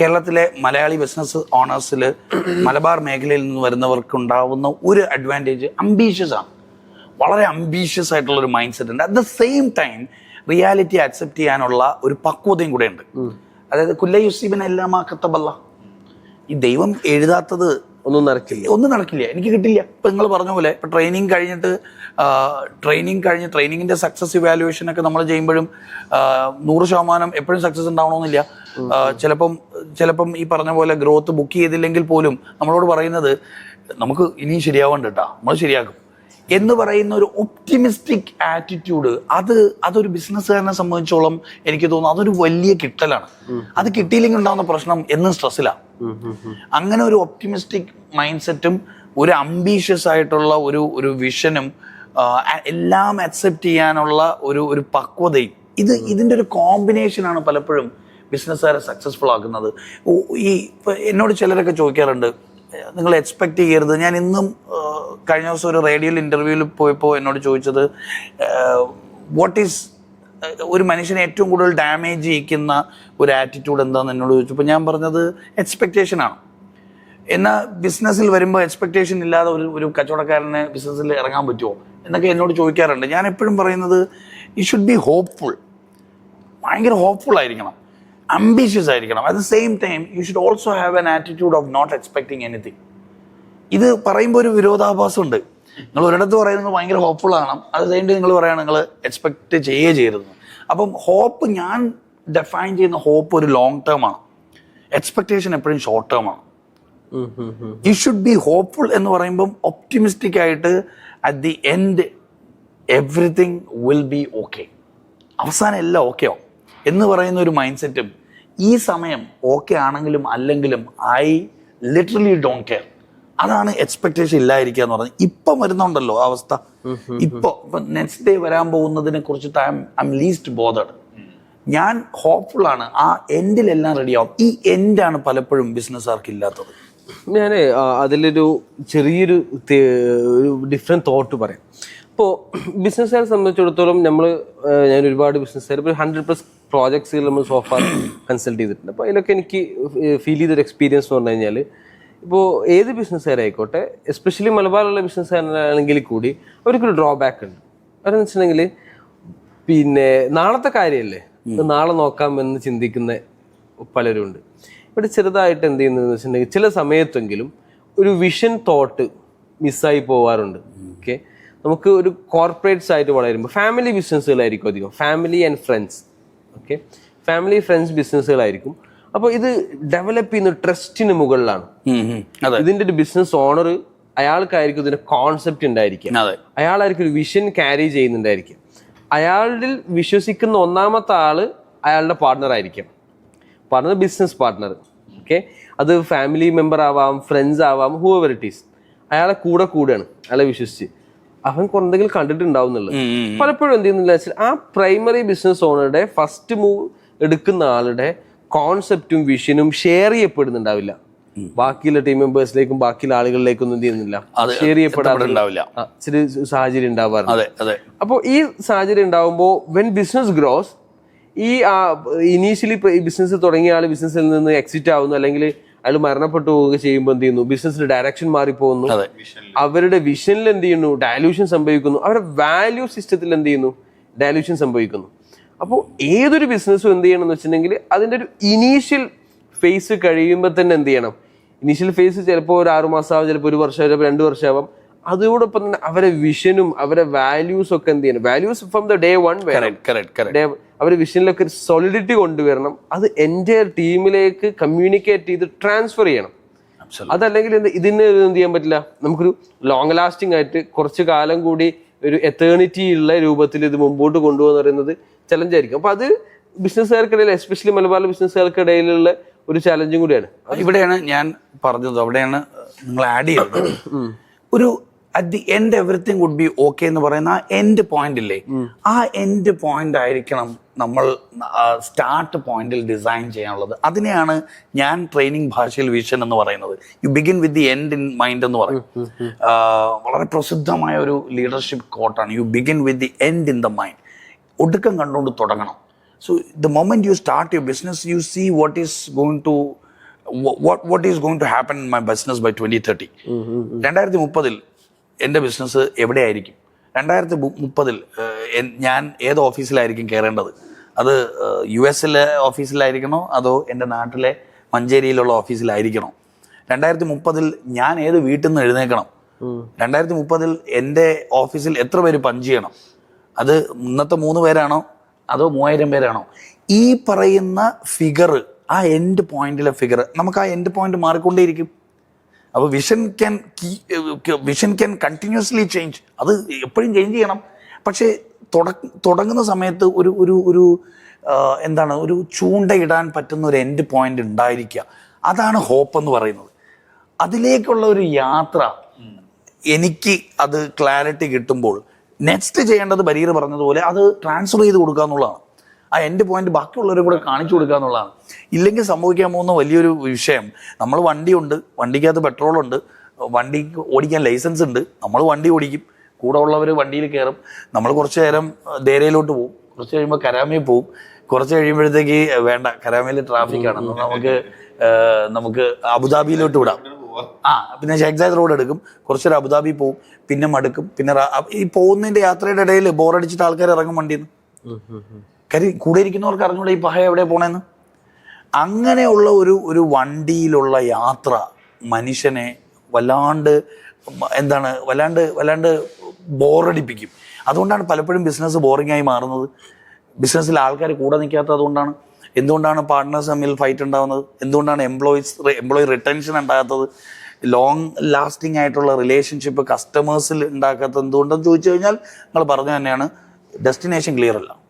കേരളത്തിലെ മലയാളി ബിസിനസ് ഓണേഴ്സിൽ മലബാർ മേഖലയിൽ നിന്ന് വരുന്നവർക്ക് ഉണ്ടാവുന്ന ഒരു അഡ്വാന്റേജ് അംബീഷ്യസ് ആണ്. വളരെ അംബീഷ്യസ് ആയിട്ടുള്ള ഒരു മൈൻഡ് സെറ്റ് ഉണ്ട്. At the same time reality accept ചെയ്യാനുള്ള ഒരു പക്വതയും കൂടെ ഉണ്ട്. അതായത് കുല്ല യുസീബിൻ എല്ലാം കത്തബല്ല ഈ ദൈവം എഴുതാത്തത് ഒന്നും നടക്കില്ല. ഒന്നും നടക്കില്ല. എനിക്ക് കിട്ടില്ല. ഇപ്പൊ നിങ്ങൾ പറഞ്ഞ പോലെ ഇപ്പൊ ട്രെയിനിങ് കഴിഞ്ഞിട്ട് ട്രെയിനിങ് കഴിഞ്ഞ് ട്രെയിനിങ്ങിന്റെ സക്സസ് ഇവാലുവേഷൻ ഒക്കെ നമ്മൾ ചെയ്യുമ്പോഴും നൂറ് ശതമാനം എപ്പോഴും സക്സസ് ഉണ്ടാവണമെന്നില്ല. ചിലപ്പം ചിലപ്പം ഈ പറഞ്ഞ പോലെ ഗ്രോത്ത് ബുക്ക് ചെയ്തില്ലെങ്കിൽ പോലും നമ്മളോട് പറയുന്നത് നമുക്ക് ഇനിയും ശരിയാവണ്ട കേട്ടാ നമ്മൾ ശരിയാക്കും. എന്ന് പറയുന്ന ഒരു ഒപ്റ്റിമിസ്റ്റിക് ആറ്റിറ്റ്യൂഡ് അത് അതൊരു ബിസിനസ്സുകാരനെ സംബന്ധിച്ചോളം എനിക്ക് തോന്നുന്നു അതൊരു വലിയ കിട്ടലാണ്. അത് കിട്ടിയില്ലെങ്കിൽ ഉണ്ടാകുന്ന പ്രശ്നം എന്നും സ്ട്രെസ്സിലാണ് അങ്ങനെ ഒരു ഒപ്റ്റിമിസ്റ്റിക് മൈൻഡ് സെറ്റും ഒരു അംബീഷ്യസ് ആയിട്ടുള്ള ഒരു ഒരു വിഷനും എല്ലാം അക്സെപ്റ്റ് ചെയ്യാനുള്ള ഒരു ഒരു പക്വതയും ഇത് ഇതിന്റെ ഒരു കോമ്പിനേഷനാണ് പലപ്പോഴും ബിസിനസ്സുകാരെ സക്സസ്ഫുൾ ആക്കുന്നത്. ഈ എന്നോട് ചിലരൊക്കെ ചോദിക്കാറുണ്ട് നിങ്ങൾ എക്സ്പെക്ട് ചെയ്യരുത്. ഞാൻ ഇന്നും കഴിഞ്ഞ ദിവസം ഒരു റേഡിയോയിൽ ഇന്റർവ്യൂവിൽ പോയപ്പോൾ എന്നോട് ചോദിച്ചത് വാട്ട് ഈസ് ഒരു മനുഷ്യനെ ഏറ്റവും കൂടുതൽ ഡാമേജ് ചെയ്യിക്കുന്ന ഒരു ആറ്റിറ്റ്യൂഡ് എന്താണെന്ന് എന്നോട് ചോദിച്ചപ്പോൾ ഞാൻ പറഞ്ഞത് എക്സ്പെക്റ്റേഷൻ ആണ്. എന്നാൽ ബിസിനസ്സിൽ വരുമ്പോൾ എക്സ്പെക്റ്റേഷൻ ഇല്ലാതെ ഒരു ഒരു കച്ചവടക്കാരന് ബിസിനസ്സിൽ ഇറങ്ങാൻ പറ്റുമോ എന്നൊക്കെ എന്നോട് ചോദിക്കാറുണ്ട്. ഞാൻ എപ്പോഴും പറയുന്നത് യു ഷുഡ് ബി ഹോപ്പ്ഫുൾ ഭയങ്കര ഹോപ്പ്ഫുൾ ആയിരിക്കണം. അംബീഷ്യസ് ആയിരിക്കണം. At the same time you should also have an attitude of not expecting anything ഇത് പറയുമ്പോൾ ഒരു വിരോധാഭാസം ഉണ്ട് നിങ്ങൾ ഒരിടത്ത് പറയുന്നത് നിങ്ങൾ ഭയങ്കര ഹോപ്പ്ഫുൾ ആണ് അത് കഴിഞ്ഞിട്ട് നിങ്ങൾ പറയാണ് നിങ്ങൾ എക്സ്പെക്ട് ചെയ്യേ ചെയ്യരുത്. അപ്പം ഹോപ്പ് ഞാൻ ഡെഫൈൻ ചെയ്യുന്ന ഹോപ്പ് ഒരു ലോങ് ടേം ആണ്. എക്സ്പെക്ടേഷൻ എപ്പോഴും ഷോർട്ട് ടേം ആണ്. യു ഷുഡ് ബി ഹോപ്പ്ഫുൾ എന്ന് പറയുമ്പം ഒപ്റ്റിമിസ്റ്റിക് ആയിട്ട് at the end everything will be okay അവസാനം എല്ലാം ഓക്കെ ആവും. എന്ന് പറയുന്ന ഒരു മൈൻഡ് സെറ്റും ഈ സമയം ഓക്കെ ആണെങ്കിലും അല്ലെങ്കിലും ഐ ലിറ്ററലി ഡോണ്ട് കെയർ അതാണ് എക്സ്പെക്ടേഷൻ ഇല്ലായിരിക്കുക എന്ന് പറഞ്ഞത് ഇപ്പം വരുന്നുണ്ടല്ലോ ആ അവസ്ഥ ഇപ്പൊ ഇപ്പൊ നെക്സ്റ്റ് ഡേ വരാൻ പോകുന്നതിനെ കുറിച്ചിട്ട് ഐ ലീസ്റ്റ് ബോധഡ് ഞാൻ ഹോപ്പ്ഫുൾ ആണ്. ആ എൻഡിലെല്ലാം റെഡിയാവും ഈ എൻഡാണ് പലപ്പോഴും ബിസിനസ്സുകാർക്ക് ഇല്ലാത്തത്. ഞാൻ അതിലൊരു ചെറിയൊരു ഡിഫറെ ഡിഫറെന്റ് തോട്ട് പറയാം. ഇപ്പോൾ ബിസിനസ്സുകാരെ സംബന്ധിച്ചിടത്തോളം നമ്മൾ ഞാൻ ഒരുപാട് ബിസിനസ്സുകാർ ഇപ്പോൾ ഹൺഡ്രഡ് പ്ലസ് പ്രോജക്ട്സുകൾ നമ്മൾ സോഫാർ കൺസൾട്ട് ചെയ്തിട്ടുണ്ട്. അപ്പോൾ അതിലൊക്കെ എനിക്ക് ഫീൽ ചെയ്തൊരു എക്സ്പീരിയൻസ് എന്ന് പറഞ്ഞു കഴിഞ്ഞാൽ ഇപ്പോൾ ഏത് ബിസിനസ്സുകാരായിക്കോട്ടെ എസ്പെഷ്യലി മലബാറിലുള്ള ബിസിനസ്സുകാരാണെങ്കിൽ കൂടി അവർക്കൊരു ഡ്രോബാക്ക് ഉണ്ട്. അതെന്ന് വെച്ചിട്ടുണ്ടെങ്കിൽ പിന്നെ നാളത്തെ കാര്യമല്ലേ നാളെ നോക്കാം എന്ന് ചിന്തിക്കുന്ന പലരും ഉണ്ട് ഇവിടെ ചെറുതായിട്ട് എന്ത് ചെയ്യുന്നതെന്ന് വെച്ചിട്ടുണ്ടെങ്കിൽ ചില സമയത്തെങ്കിലും ഒരു വിഷൻ തോട്ട് മിസ്സായി പോവാറുണ്ട്. ഓക്കെ നമുക്ക് ഒരു കോർപ്പറേറ്റ്സ് ആയിട്ട് വളരുമ്പോൾ ഫാമിലി ബിസിനസ്സുകളായിരിക്കും അധികം. Family and friends okay family friends ബിസിനസ്സുകളായിരിക്കും അപ്പോൾ ഇത് ഡെവലപ്പ് ചെയ്യുന്ന ട്രസ്റ്റിന് മുകളിലാണ്. ഇതിന്റെ ഒരു ബിസിനസ് ഓണർ അയാൾക്കായിരിക്കും ഇതിന്റെ കോൺസെപ്റ്റ് ഉണ്ടായിരിക്കുക. അയാളായിരിക്കും ഒരു വിഷൻ ക്യാരി ചെയ്യുന്നുണ്ടായിരിക്കും അയാളിൽ വിശ്വസിക്കുന്ന ഒന്നാമത്തെ ആൾ അയാളുടെ പാർട്ണർ ആയിരിക്കും. പാർട്ണർ ബിസിനസ് പാർട്ണർ ഓക്കെ അത് ഫാമിലി മെമ്പർ ആവാം ഫ്രണ്ട്സ് ആവാം ഹൂ എവർ ഇറ്റ് ഈസ് അയാളെ കൂടെ കൂടെയാണ് അയാളെ വിശ്വസിച്ച്. അവൻ കുറെന്തെങ്കിലും കണ്ടിട്ടുണ്ടാവും എന്നുള്ളത്. പലപ്പോഴും എന്ത് ചെയ്യുന്നില്ല വെച്ചാൽ ആ പ്രൈമറി ബിസിനസ് ഓണറുടെ ഫസ്റ്റ് മൂവ് എടുക്കുന്ന ആളുടെ കോൺസെപ്റ്റും വിഷനും ഷെയർ ചെയ്യപ്പെടുന്നുണ്ടാവില്ല. ബാക്കിയുള്ള ടീം മെമ്പേഴ്സിലേക്കും ബാക്കിയുള്ള ആളുകളിലേക്കൊന്നും ഒന്നും ചെയ്യുന്നില്ല. ഷെയർ ആ, സാഹചര്യം ഉണ്ടാവാറുണ്ട്. അപ്പോൾ ഈ സാഹചര്യം ഉണ്ടാവുമ്പോൾ വെൻ ബിസിനസ് ഗ്രോസ് ഈ ഇനീഷ്യലി ബിസിനസ് തുടങ്ങിയ ആൾ ബിസിനസ്സിൽ നിന്ന് എക്സിറ്റ് ആവുന്നു അല്ലെങ്കിൽ അയാൾ മരണപ്പെട്ടു പോവുക ചെയ്യുമ്പോൾ എന്ത് ചെയ്യുന്നു? ബിസിനസ്സിന്റെ ഡയറക്ഷൻ മാറിപ്പോകുന്നു അവരുടെ വിഷനിൽ എന്ത് ചെയ്യുന്നു? ഡയലൂഷൻ സംഭവിക്കുന്നു. അവരുടെ വാല്യൂ സിസ്റ്റത്തിൽ എന്ത് ചെയ്യുന്നു? ഡയലൂഷൻ സംഭവിക്കുന്നു. അപ്പോൾ ഏതൊരു ബിസിനസ്സും എന്ത് ചെയ്യണം എന്ന് വെച്ചിട്ടുണ്ടെങ്കിൽ അതിന്റെ ഒരു ഇനീഷ്യൽ ഫേസ് കഴിയുമ്പോൾ തന്നെ എന്ത് ചെയ്യണം? ഇനീഷ്യൽ ഫേസ് ചിലപ്പോൾ ഒരു ആറുമാസം മാസമാവും ചിലപ്പോൾ ഒരു വർഷം ചിലപ്പോൾ രണ്ട് വർഷമാവാം അതോടൊപ്പം തന്നെ അവരെ വിഷനും അവരെ വാല്യൂസ് ഒക്കെ എന്ത് ചെയ്യണം? Values from the day one day അവരെ വിഷനിലൊക്കെ സോളിഡിറ്റി കൊണ്ടുവരണം. അത് എന്റെ ടീമിലേക്ക് കമ്മ്യൂണിക്കേറ്റ് ചെയ്ത് ട്രാൻസ്ഫർ ചെയ്യണം. അതല്ലെങ്കിൽ എന്ത് ഇതിന് എന്ത് ചെയ്യാൻ പറ്റില്ല? നമുക്കൊരു ലോങ് ലാസ്റ്റിംഗ് ആയിട്ട് കുറച്ച് കാലം കൂടി ഒരു എത്തേണിറ്റി ഉള്ള രൂപത്തിൽ ഇത് മുമ്പോട്ട് കൊണ്ടുപോകുന്ന പറയുന്നത് ചലഞ്ച് ആയിരിക്കും. അപ്പൊ അത് ബിസിനസ്സുകാർക്കിടയിൽ എസ്പെഷ്യലി മലബാർ ബിസിനസ്സുകാർക്കിടയിലുള്ള ഒരു ചലഞ്ചും കൂടിയാണ്. ഇവിടെയാണ് ഞാൻ പറഞ്ഞത്. അവിടെയാണ് നിങ്ങൾ ആഡ് ചെയ്തത്. ഒരു at the end everything would be okay എന്ന് പറയുന്ന ആ എൻഡ് പോയിന്റ് ഇല്ലേ? ആ എൻഡ് പോയിന്റ് ആയിരിക്കണം നമ്മൾ സ്റ്റാർട്ട് പോയിന്റിൽ ഡിസൈൻ ചെയ്യാനുള്ളത്. അതിനെയാണ് ഞാൻ ട്രെയിനിങ് ഭാഷയിൽ വിഷൻ എന്ന് പറയുന്നത്. You begin with the end in mind എന്ന് പറയും. വളരെ പ്രസിദ്ധമായ ഒരു leadership കോട്ടാണ് you begin with the end in the mind ഒടുക്കം കണ്ടുകൊണ്ട് തുടങ്ങണം. So the moment you start your business you see what is going to what what is going to happen my business by twenty thirty രണ്ടായിരത്തി മുപ്പതിൽ എന്റെ business എവിടെയായിരിക്കും? രണ്ടായിരത്തി മുപ്പതിൽ ഞാൻ ഏത് ഓഫീസിലായിരിക്കും കയറേണ്ടത്? അത് യു എസിലെ ഓഫീസിലായിരിക്കണോ? അതോ എന്റെ നാട്ടിലെ മഞ്ചേരിയിലുള്ള ഓഫീസിലായിരിക്കണോ? രണ്ടായിരത്തി മുപ്പതിൽ ഞാൻ ഏത് വീട്ടിൽ നിന്ന് എഴുന്നേക്കണം രണ്ടായിരത്തി മുപ്പതിൽ എന്റെ ഓഫീസിൽ എത്ര പേര് പഞ്ച് ചെയ്യണം? അത് ഇന്നത്തെ മൂന്ന് പേരാണോ? അതോ മൂവായിരം പേരാണോ? ഈ പറയുന്ന ഫിഗർ ആ എൻഡ് പോയിന്റിലെ ഫിഗർ നമുക്ക് ആ എൻഡ് പോയിന്റ് മാറിക്കൊണ്ടേയിരിക്കും. അപ്പോൾ vision can vision can continuously change അത് എപ്പോഴും ചേഞ്ച് ചെയ്യണം. പക്ഷേ തുടങ്ങുന്ന സമയത്ത് ഒരു ഒരു ഒരു എന്താണ് ഒരു ചൂണ്ടയിടാൻ പറ്റുന്ന ഒരു എൻഡ് പോയിന്റ് ഉണ്ടായിരിക്കുക. അതാണ് ഹോപ്പ് എന്ന് പറയുന്നത്. അതിലേക്കുള്ള ഒരു യാത്ര എനിക്ക് അത് ക്ലാരിറ്റി കിട്ടുമ്പോൾ നെക്സ്റ്റ് ചെയ്യേണ്ടത് ബരീർ പറഞ്ഞതുപോലെ അത് ട്രാൻസ്ഫർ ചെയ്ത് കൊടുക്കുക എന്നുള്ളതാണ്. ആ എന്റെ പോയിന്റ് ബാക്കിയുള്ളവരെ കൂടെ കാണിച്ചു കൊടുക്കുക എന്നുള്ളതാണ്. ഇല്ലെങ്കിൽ സംഭവിക്കാൻ പോകുന്ന വലിയൊരു വിഷയം നമ്മൾ വണ്ടിയുണ്ട് വണ്ടിക്കകത്ത് പെട്രോൾ ഉണ്ട് വണ്ടിക്ക് ഓടിക്കാൻ ലൈസൻസ് ഉണ്ട് നമ്മൾ വണ്ടി ഓടിക്കും കൂടെ ഉള്ളവർ വണ്ടിയിൽ കയറും നമ്മൾ കുറച്ച് നേരം ദേരയിലോട്ട് പോകും കുറച്ച് കഴിയുമ്പോൾ കരാമയിൽ പോകും കുറച്ച് കഴിയുമ്പോഴത്തേക്ക് വേണ്ട കരാമയിൽ ട്രാഫിക് ആണ് നമുക്ക് നമുക്ക് അബുദാബിയിലോട്ട് വിടാം. ആ പിന്നെ ഷേഖ് സായദ് റോഡ് എടുക്കും. കുറച്ചൊരു അബുദാബി പോവും. പിന്നെ മടുക്കും. പിന്നെ ഈ പോകുന്നതിന്റെ യാത്രയുടെ ഇടയിൽ ബോറടിച്ചിട്ട് ആൾക്കാർ ഇറങ്ങും വണ്ടിയിൽ നിന്ന് കാര്യം കൂടെ ഇരിക്കുന്നവർക്ക് അറിഞ്ഞൂടെ ഈ പഹ എവിടെ പോണേന്ന്? അങ്ങനെയുള്ള ഒരു ഒരു വണ്ടിയിലുള്ള യാത്ര മനുഷ്യനെ വല്ലാണ്ട് എന്താണ് വല്ലാണ്ട് വല്ലാണ്ട് ബോറടിപ്പിക്കും അതുകൊണ്ടാണ് പലപ്പോഴും ബിസിനസ് ബോറിംഗ് ആയി മാറുന്നത്. ബിസിനസ്സിൽ ആൾക്കാർ കൂടെ നിൽക്കാത്തത് അതുകൊണ്ടാണ്. എന്തുകൊണ്ടാണ് പാർട്ട്നേഴ്സ് തമ്മിൽ ഫൈറ്റ് ഉണ്ടാകുന്നത് എന്തുകൊണ്ടാണ് എംപ്ലോയീസ് എംപ്ലോയി റിട്ടൻഷൻ ഉണ്ടാകാത്തത്? ലോങ് ലാസ്റ്റിംഗ് ആയിട്ടുള്ള റിലേഷൻഷിപ്പ് കസ്റ്റമേഴ്സിൽ ഉണ്ടാക്കാത്തത് എന്തുകൊണ്ടെന്ന് ചോദിച്ചു കഴിഞ്ഞാൽ നിങ്ങൾ പറഞ്ഞു തന്നെയാണ്. ഡെസ്റ്റിനേഷൻ ക്ലിയർ അല്ല.